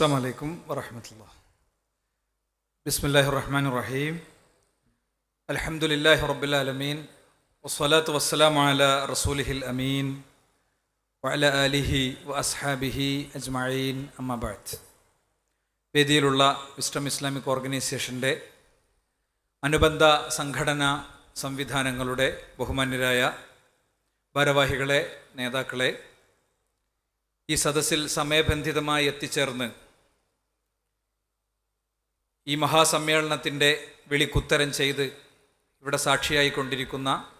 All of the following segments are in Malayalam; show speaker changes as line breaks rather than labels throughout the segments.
അസ്സാം വലൈക്കും വറഹമത്തുള്ള. ബിസ്മില്ലാഹി റഹ്മാൻ റഹീം അലഹമുല്ലാഹി റബ്ബുലാലമീൻ വസ്സലാത്തു വസ്സലാം അല റസൂലിഹിൽ അമീൻ. വഅല അലിഹി വ അസ്ഹാബിഹി അജ്മീൻ അമ്മബാദ് വേദിയിലുള്ള വിസ്റ്റം ഇസ്ലാമിക് ഓർഗനൈസേഷന്റെ അനുബന്ധ സംഘടന സംവിധാനങ്ങളുടെ ബഹുമാന്യരായ ഭാരവാഹികളെ നേതാക്കളെ ഈ സദസ്സിൽ സമയബന്ധിതമായി എത്തിച്ചേർന്ന് ഈ മഹാസമ്മേളനത്തിന്റെ വിളിക്കുത്തരം ചെയ്ത് ഇവിടെ സാക്ഷിയായി സാക്ഷിയായിക്കൊണ്ടിരിക്കുന്ന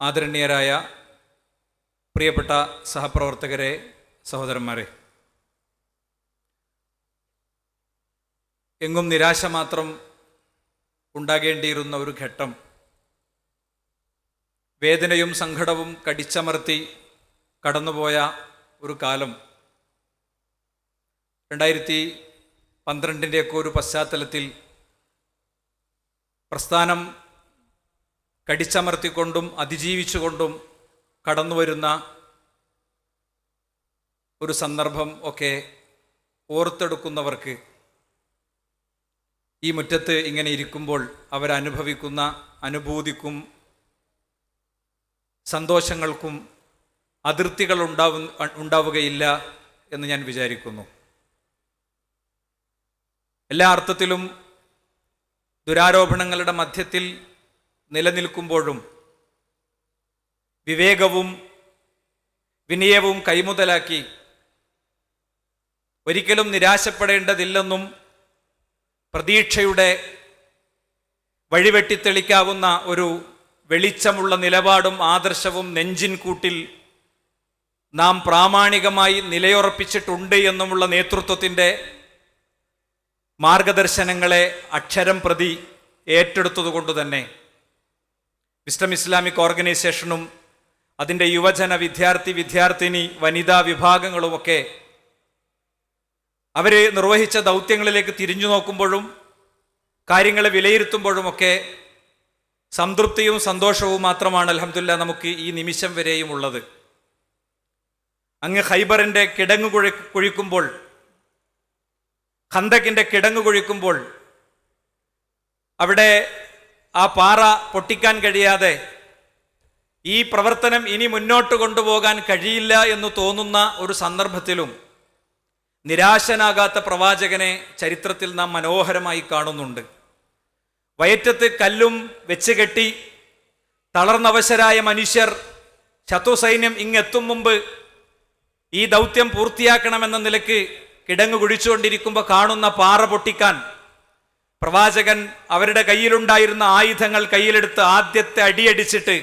ആദരണീയരായ പ്രിയപ്പെട്ട സഹപ്രവർത്തകരെ സഹോദരന്മാരെ. എങ്ങും നിരാശ മാത്രം ഉണ്ടാകേണ്ടിയിരുന്ന ഒരു ഘട്ടം. വേദനയും സങ്കടവും കടിച്ചമർത്തി കടന്നുപോയ ഒരു കാലം. രണ്ടായിരത്തി പന്ത്രണ്ടിന്റെയൊക്കെ ഒരു പശ്ചാത്തലത്തിൽ പ്രസ്ഥാനം കടിച്ചമർത്തിക്കൊണ്ടും അതിജീവിച്ചുകൊണ്ടും കടന്നു വരുന്ന ഒരു സന്ദർഭം ഒക്കെ ഓർത്തെടുക്കുന്നവർക്ക് ഈ മുറ്റത്ത് ഇങ്ങനെ ഇരിക്കുമ്പോൾ അവരനുഭവിക്കുന്ന അനുഭൂതിക്കും സന്തോഷങ്ങൾക്കും അതിർത്തികൾ ഉണ്ടാവു ഉണ്ടാവുകയില്ല എന്ന് ഞാൻ വിചാരിക്കുന്നു. എല്ലാ അർത്ഥത്തിലും ദുരാരോപണങ്ങളുടെ മധ്യത്തിൽ നിലനിൽക്കുമ്പോഴും വിവേകവും വിനയവും കൈമുതലാക്കി ഒരിക്കലും നിരാശപ്പെടേണ്ടതില്ലെന്നും പ്രതീക്ഷയുടെ വഴിവെട്ടിത്തെളിക്കാവുന്ന ഒരു വെളിച്ചമുള്ള നിലപാടും ആദർശവും നെഞ്ചിൻ കൂട്ടിൽ നാം പ്രാമാണികമായി നിലയുറപ്പിച്ചിട്ടുണ്ട് എന്നുമുള്ള നേതൃത്വത്തിന്റെ മാർഗദർശനങ്ങളെ അക്ഷരം പ്രതി ഏറ്റെടുത്തതുകൊണ്ട് തന്നെ വിസ്റ്റം ഇസ്ലാമിക് ഓർഗനൈസേഷനും അതിന്റെ യുവജന വിദ്യാർത്ഥി വിദ്യാർത്ഥിനി വനിതാ വിഭാഗങ്ങളുമൊക്കെ അവർ നിർവഹിച്ച ദൗത്യങ്ങളിലേക്ക് തിരിഞ്ഞു നോക്കുമ്പോഴും കാര്യങ്ങളെ വിലയിരുത്തുമ്പോഴുമൊക്കെ സംതൃപ്തിയും സന്തോഷവും മാത്രമാണ് അലഹമില്ല നമുക്ക് ഈ നിമിഷം വരെയും ഉള്ളത്. അങ്ങ് ഹൈബറിന്റെ കിടങ്ങു കുഴി കുഴിക്കുമ്പോൾ ഖന്തക്കിന്റെ കിടങ്ങ് കുഴിക്കുമ്പോൾ അവിടെ ആ പാറ പൊട്ടിക്കാൻ കഴിയാതെ ഈ പ്രവർത്തനം ഇനി മുന്നോട്ട് കൊണ്ടുപോകാൻ കഴിയില്ല എന്ന് തോന്നുന്ന ഒരു സന്ദർഭത്തിലും നിരാശനാകാത്ത പ്രവാചകനെ ചരിത്രത്തിൽ നാം മനോഹരമായി കാണുന്നുണ്ട്. വയറ്റത്ത് കല്ലും വെച്ച് കെട്ടി തളർന്നവശരായ മനുഷ്യർ ശത്രുസൈന്യം ഇങ്ങെത്തും മുമ്പ് ഈ ദൗത്യം പൂർത്തിയാക്കണമെന്ന നിലയ്ക്ക് കിടങ്ങു കുഴിച്ചുകൊണ്ടിരിക്കുമ്പോൾ കാണുന്ന പാറ പൊട്ടിക്കാൻ പ്രവാചകൻ അവരുടെ കയ്യിലുണ്ടായിരുന്ന ആയുധങ്ങൾ കയ്യിലെടുത്ത് ആദ്യത്തെ അടിയടിച്ചിട്ട്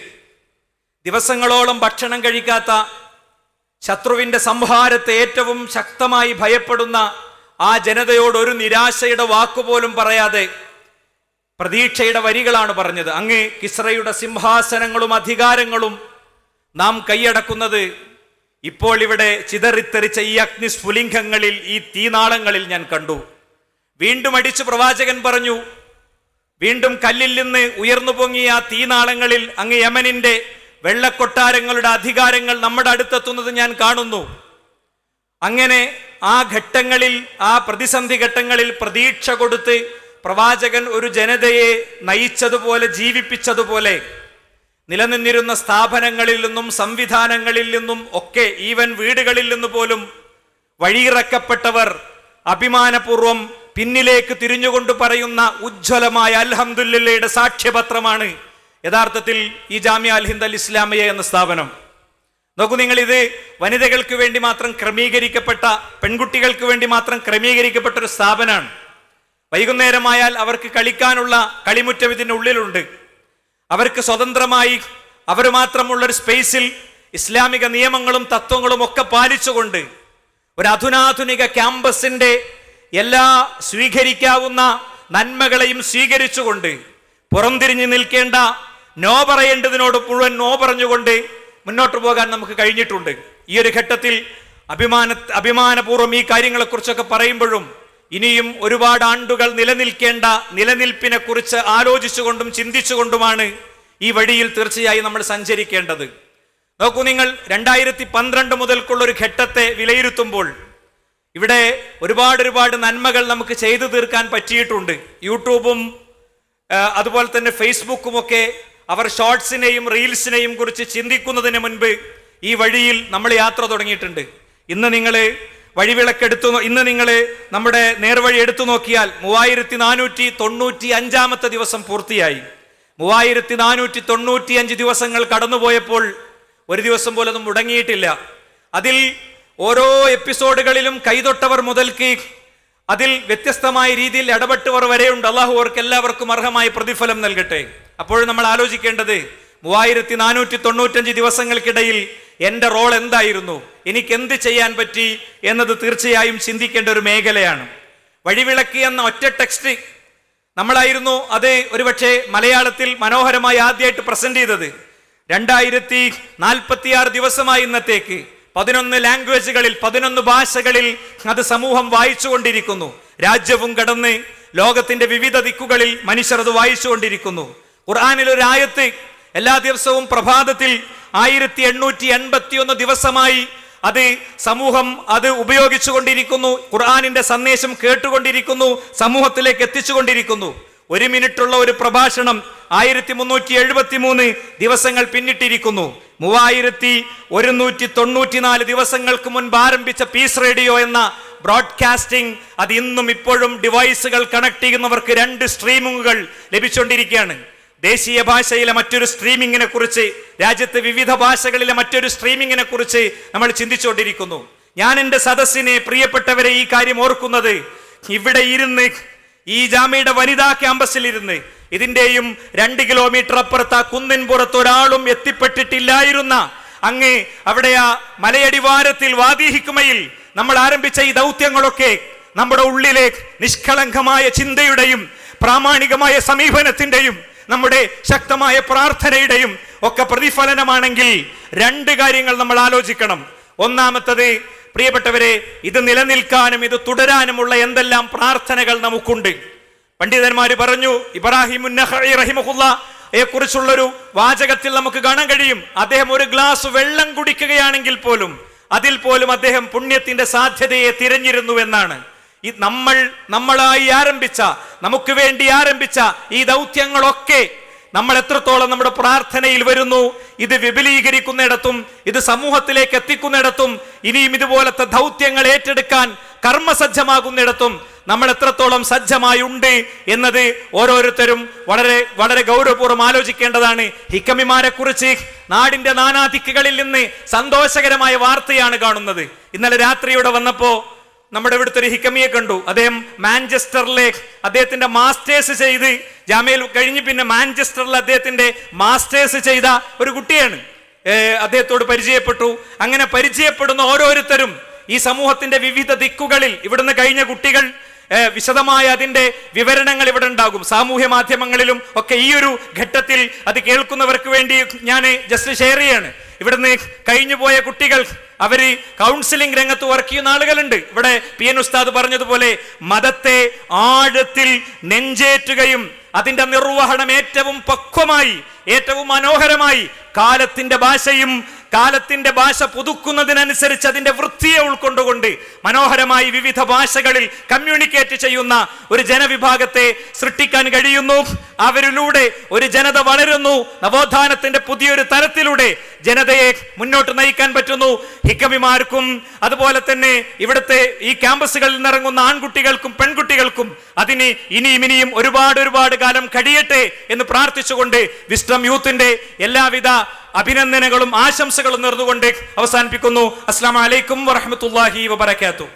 ദിവസങ്ങളോളം ഭക്ഷണം കഴിക്കാത്ത ശത്രുവിന്റെ സംഹാരത്തെ ഏറ്റവും ശക്തമായി ഭയപ്പെടുന്ന ആ ജനതയോട് ഒരു നിരാശയുടെ വാക്കുപോലും പറയാതെ പ്രതീക്ഷയുടെ വരികളാണ് പറഞ്ഞത്. അങ്ങ് കിസ്രയുടെ സിംഹാസനങ്ങളും അധികാരങ്ങളും നാം കൈയടക്കുന്നത് ഇപ്പോൾ ഇവിടെ ചിതറിത്തെറിച്ച ഈ അഗ്നിസ്ഫുലിംഗങ്ങളിൽ ഈ തീനാളങ്ങളിൽ ഞാൻ കണ്ടു. വീണ്ടും അടിച്ചു പ്രവാചകൻ പറഞ്ഞു വീണ്ടും കല്ലിൽ നിന്ന് ഉയർന്നു പൊങ്ങിയ ആ തീനാളങ്ങളിൽ അങ്ങ് യമനിന്റെ വെള്ളക്കൊട്ടാരങ്ങളുടെ അധികാരങ്ങൾ നമ്മുടെ അടുത്തെത്തുന്നത് ഞാൻ കാണുന്നു. അങ്ങനെ ആ ഘട്ടങ്ങളിൽ ആ പ്രതിസന്ധി ഘട്ടങ്ങളിൽ പ്രതീക്ഷ കൊടുത്ത് പ്രവാചകൻ ഒരു ജനതയെ നയിച്ചതുപോലെ ജീവിപ്പിച്ചതുപോലെ നിലനിന്നിരുന്ന സ്ഥാപനങ്ങളിൽ നിന്നും സംവിധാനങ്ങളിൽ നിന്നും ഒക്കെ ഈവൻ വീടുകളിൽ നിന്ന് പോലും വഴിയിറക്കപ്പെട്ടവർ അഭിമാനപൂർവം പിന്നിലേക്ക് തിരിഞ്ഞുകൊണ്ട് പറയുന്ന ഉജ്ജ്വലമായ അൽഹംദുല്ലയുടെ സാക്ഷ്യപത്രമാണ് യഥാർത്ഥത്തിൽ ഈ ജാമ്യ അൽഹിന്ദ് അൽ ഇസ്ലാമിയ എന്ന സ്ഥാപനം. നോക്കൂ നിങ്ങൾ ഇത് വനിതകൾക്ക് വേണ്ടി മാത്രം ക്രമീകരിക്കപ്പെട്ട പെൺകുട്ടികൾക്ക് വേണ്ടി മാത്രം ക്രമീകരിക്കപ്പെട്ട ഒരു സ്ഥാപനമാണ്. വൈകുന്നേരമായാൽ അവർക്ക് കളിക്കാനുള്ള കളിമുറ്റം ഇതിന്റെ ഉള്ളിലുണ്ട് അവർക്ക് സ്വതന്ത്രമായി അവർ മാത്രമുള്ളൊരു സ്പേസിൽ ഇസ്ലാമിക നിയമങ്ങളും തത്വങ്ങളും ഒക്കെ പാലിച്ചുകൊണ്ട് ഒരു അധുനാധുനിക ക്യാമ്പസിന്റെ എല്ലാ സ്വീകരിക്കാവുന്ന നന്മകളെയും സ്വീകരിച്ചുകൊണ്ട് പുറംതിരിഞ്ഞ് നിൽക്കേണ്ട നോ പറയേണ്ടതിനോട് മുഴുവൻ നോ പറഞ്ഞുകൊണ്ട് മുന്നോട്ട് പോകാൻ നമുക്ക് കഴിഞ്ഞിട്ടുണ്ട്. ഈ ഒരു ഘട്ടത്തിൽ അഭിമാന അഭിമാനപൂർവം ഈ കാര്യങ്ങളെക്കുറിച്ചൊക്കെ പറയുമ്പോഴും ഇനിയും ഒരുപാട് ആണ്ടുകൾ നിലനിൽക്കേണ്ട നിലനിൽപ്പിനെ കുറിച്ച് ആലോചിച്ചുകൊണ്ടും ചിന്തിച്ചുകൊണ്ടുമാണ് ഈ വഴിയിൽ തീർച്ചയായും നമ്മൾ സഞ്ചരിക്കേണ്ടത്. നോക്കൂ നിങ്ങൾ രണ്ടായിരത്തി പന്ത്രണ്ട് മുതൽക്കുള്ള ഒരു ഘട്ടത്തെ വിലയിരുത്തുമ്പോൾ ഇവിടെ ഒരുപാട് ഒരുപാട് നന്മകൾ നമുക്ക് ചെയ്തു തീർക്കാൻ പറ്റിയിട്ടുണ്ട്. യൂട്യൂബും അതുപോലെ തന്നെ ഫേസ്ബുക്കും ഒക്കെ അവർ ഷോർട്സിനെയും റീൽസിനെയും കുറിച്ച് ചിന്തിക്കുന്നതിന് മുൻപ് ഈ വഴിയിൽ നമ്മൾ യാത്ര തുടങ്ങിയിട്ടുണ്ട്. ഇന്ന് നിങ്ങൾ വഴിവിളക്കെടുത്തു ഇന്ന് നിങ്ങൾ നമ്മുടെ നേർവഴി എടുത്തു നോക്കിയാൽ മൂവായിരത്തി നാനൂറ്റി തൊണ്ണൂറ്റി അഞ്ചാമത്തെ ദിവസം പൂർത്തിയായി. മൂവായിരത്തി നാനൂറ്റി തൊണ്ണൂറ്റി അഞ്ച് ദിവസങ്ങൾ കടന്നുപോയപ്പോൾ ഒരു ദിവസം പോലൊന്നും മുടങ്ങിയിട്ടില്ല. അതിൽ ഓരോ എപ്പിസോഡുകളിലും കൈതൊട്ടവർ മുതൽക്ക് അതിൽ വ്യത്യസ്തമായ രീതിയിൽ ഇടപെട്ടവർ വരെയുണ്ട്. അള്ളാഹു അവർക്ക് എല്ലാവർക്കും അർഹമായ പ്രതിഫലം നൽകട്ടെ. അപ്പോഴും നമ്മൾ ആലോചിക്കേണ്ടത് മൂവായിരത്തി നാനൂറ്റി തൊണ്ണൂറ്റഞ്ച് ദിവസങ്ങൾക്കിടയിൽ എന്റെ റോൾ എന്തായിരുന്നു? എനിക്ക് എന്ത് ചെയ്യാൻ പറ്റി എന്നത് തീർച്ചയായും ചിന്തിക്കേണ്ട ഒരു മേഖലയാണ്. വഴിവിളക്ക് എന്ന ഒറ്റ ടെക്സ്റ്റ് നമ്മളായിരുന്നു അത് ഒരുപക്ഷെ മലയാളത്തിൽ മനോഹരമായി ആദ്യമായിട്ട് പ്രസന്റ് ചെയ്തത്. രണ്ടായിരത്തി നാൽപ്പത്തിയാറ് ദിവസമായി ഇന്നത്തേക്ക് പതിനൊന്ന് ലാംഗ്വേജുകളിൽ പതിനൊന്ന് ഭാഷകളിൽ അത് സമൂഹം വായിച്ചുകൊണ്ടിരിക്കുന്നു. രാജ്യവും കടന്ന് ലോകത്തിന്റെ വിവിധ ദിക്കുകളിൽ മനുഷ്യർ അത് വായിച്ചുകൊണ്ടിരിക്കുന്നു. ഖുർആാനിൽ ഒരു ആയത്ത് എല്ലാ ദിവസവും പ്രഭാതത്തിൽ ആയിരത്തി എണ്ണൂറ്റി എൺപത്തി ഒന്ന് ദിവസമായി അത് സമൂഹം അത് ഉപയോഗിച്ചുകൊണ്ടിരിക്കുന്നു. ഖുർആാനിന്റെ സന്ദേശം കേട്ടുകൊണ്ടിരിക്കുന്നു. സമൂഹത്തിലേക്ക് എത്തിച്ചുകൊണ്ടിരിക്കുന്നു. ഒരു മിനിറ്റുള്ള ഒരു പ്രഭാഷണം ആയിരത്തി മുന്നൂറ്റി എഴുപത്തി മൂന്ന് ദിവസങ്ങൾ പിന്നിട്ടിരിക്കുന്നു. മൂവായിരത്തി ഒരുന്നൂറ്റി തൊണ്ണൂറ്റിനാല് ദിവസങ്ങൾക്ക് മുൻപ് ആരംഭിച്ച പീസ് റേഡിയോ എന്ന ബ്രോഡ്കാസ്റ്റിംഗ് അത് ഇന്നും ഇപ്പോഴും ഡിവൈസുകൾ കണക്ട് ചെയ്യുന്നവർക്ക് രണ്ട് സ്ട്രീമിങ്ങുകൾ ലഭിച്ചുകൊണ്ടിരിക്കുകയാണ് ദേശീയ ഭാഷയിലെ മറ്റൊരു സ്ട്രീമിങ്ങിനെ കുറിച്ച് രാജ്യത്ത് വിവിധ ഭാഷകളിലെ മറ്റൊരു സ്ട്രീമിങ്ങിനെ കുറിച്ച് നമ്മൾ ചിന്തിച്ചുകൊണ്ടിരിക്കുന്നു. ഞാൻ എന്റെ സദസ്സിനെ പ്രിയപ്പെട്ടവരെ ഈ കാര്യം ഓർക്കുന്നത് ഇവിടെ ഇരുന്ന് ഈ ജാമ്യയുടെ വനിതാ ക്യാമ്പസിൽ ഇരുന്ന് ഇതിന്റെയും രണ്ട് കിലോമീറ്റർ അപ്പുറത്ത് ആ കുന്നിൻ പുറത്ത് ഒരാളും എത്തിപ്പെട്ടിട്ടില്ലായിരുന്ന അങ്ങ് അവിടെ ആ മലയടിവാരത്തിൽ വാദീഹിക്കുമയിൽ നമ്മൾ ആരംഭിച്ച ഈ ദൗത്യങ്ങളൊക്കെ നമ്മുടെ ഉള്ളിലെ നിഷ്കളങ്കമായ ചിന്തയുടെയും പ്രാമാണികമായ സമീപനത്തിന്റെയും നമ്മുടെ ശക്തമായ പ്രാർത്ഥനയുടെയും ഒക്കെ പ്രതിഫലനമാണെങ്കിൽ രണ്ട് കാര്യങ്ങൾ നമ്മൾ ആലോചിക്കണം. ഒന്നാമത്തത് പ്രിയപ്പെട്ടവരെ ഇത് നിലനിൽക്കാനും ഇത് തുടരാനുമുള്ള എന്തെല്ലാം പ്രാർത്ഥനകൾ നമുക്കുണ്ട്. പണ്ഡിതന്മാർ പറഞ്ഞു ഇബ്രാഹിം റഹിമഹുല്ലയെ കുറിച്ചുള്ളൊരു വാചകത്തിൽ നമുക്ക് കാണാൻ കഴിയും. അദ്ദേഹം ഒരു ഗ്ലാസ് വെള്ളം കുടിക്കുകയാണെങ്കിൽ പോലും അതിൽ പോലും അദ്ദേഹം പുണ്യത്തിന്റെ സാധ്യതയെ തിരഞ്ഞിരുന്നു എന്നാണ്. ഈ നമ്മൾ നമ്മളായി ആരംഭിച്ച നമുക്ക് വേണ്ടി ആരംഭിച്ച ഈ ദൗത്യങ്ങളൊക്കെ നമ്മൾ എത്രത്തോളം നമ്മുടെ പ്രാർത്ഥനയിൽ വരുന്നു ഇത് വിപുലീകരിക്കുന്നിടത്തും ഇത് സമൂഹത്തിലേക്ക് എത്തിക്കുന്നിടത്തും ഇനിയും ഇതുപോലത്തെ ദൗത്യങ്ങൾ ഏറ്റെടുക്കാൻ കർമ്മസജ്ജമാകുന്നിടത്തും നമ്മൾ എത്രത്തോളം സജ്ജമായി ഉണ്ട് എന്നത് ഓരോരുത്തരും വളരെ വളരെ ഗൗരവപൂർവം ആലോചിക്കേണ്ടതാണ്. ഹിക്കമിമാരെ കുറിച്ച് നാടിന്റെ നാനാദിക്കുകളിൽ നിന്ന് സന്തോഷകരമായ വാർത്തയാണ് കാണുന്നത്. ഇന്നലെ രാത്രിയോടെ വന്നപ്പോ നമ്മുടെ ഇവിടുത്തെ ഒരു ഹിക്കമിയെ കണ്ടു. അദ്ദേഹം മാഞ്ചസ്റ്ററിലെ അദ്ദേഹത്തിന്റെ മാസ്റ്റേഴ്സ് ചെയ്ത് ജാമ്യയിൽ കഴിഞ്ഞ് പിന്നെ മാഞ്ചസ്റ്ററിൽ അദ്ദേഹത്തിന്റെ മാസ്റ്റേഴ്സ് ചെയ്ത ഒരു കുട്ടിയാണ്. അദ്ദേഹത്തോട് പരിചയപ്പെട്ടു. അങ്ങനെ പരിചയപ്പെടുന്ന ഓരോരുത്തരും ഈ സമൂഹത്തിന്റെ വിവിധ ദിക്കുകളിൽ ഇവിടുന്ന് കഴിഞ്ഞ കുട്ടികൾ വിശദമായ അതിന്റെ വിവരണങ്ങൾ ഇവിടെ ഉണ്ടാകും. സാമൂഹ്യ മാധ്യമങ്ങളിലും ഒക്കെ ഈ ഒരു ഘട്ടത്തിൽ അത് കേൾക്കുന്നവർക്ക് വേണ്ടി ഞാൻ ജസ്റ്റ് ഷെയർ ചെയ്യാണ്. ഇവിടുന്ന് കഴിഞ്ഞു പോയ കുട്ടികൾ അവർ കൗൺസിലിംഗ് രംഗത്ത് വർക്ക് ചെയ്യുന്ന ആളുകളുണ്ട്. ഇവിടെ പി എൻ ഉസ്താദ് പറഞ്ഞതുപോലെ മതത്തെ ആഴത്തിൽ നെഞ്ചേറ്റുകയും അതിന്റെ നിർവഹണം ഏറ്റവും പക്വമായി ഏറ്റവും മനോഹരമായി കാലത്തിന്റെ ഭാഷയും കാലത്തിന്റെ ഭാഷ പുതുക്കുന്നതിനനുസരിച്ച് അതിന്റെ വൃത്തിയെ ഉൾക്കൊണ്ടുകൊണ്ട് മനോഹരമായി വിവിധ ഭാഷകളിൽ കമ്മ്യൂണിക്കേറ്റ് ചെയ്യുന്ന ഒരു ജനവിഭാഗത്തെ സൃഷ്ടിക്കാൻ കഴിയുന്നു. അവരിലൂടെ ഒരു ജനത വളരുന്നു. നവോത്ഥാനത്തിന്റെ പുതിയൊരു തരത്തിലൂടെ ജനതയെ മുന്നോട്ട് നയിക്കാൻ പറ്റുന്നു. ഹിക്കമിമാർക്കും അതുപോലെ തന്നെ ഇവിടുത്തെ ഈ ക്യാമ്പസുകളിൽ നിറങ്ങുന്ന ആൺകുട്ടികൾക്കും പെൺകുട്ടികൾക്കും അതിന് ഇനിയും ഇനിയും ഒരുപാട് ഒരുപാട് കാലം കഴിയട്ടെ എന്ന് പ്രാർത്ഥിച്ചുകൊണ്ട് വിസ്റ്റം യൂത്തിന്റെ എല്ലാവിധ അഭിനന്ദനങ്ങളും ആശംസകളും നേർന്നുകൊണ്ട് അവസാനിപ്പിക്കുന്നു. അസ്സാം വലൈക്കും വറഹമത്തല്ലാഹി വബർക്കാത്തു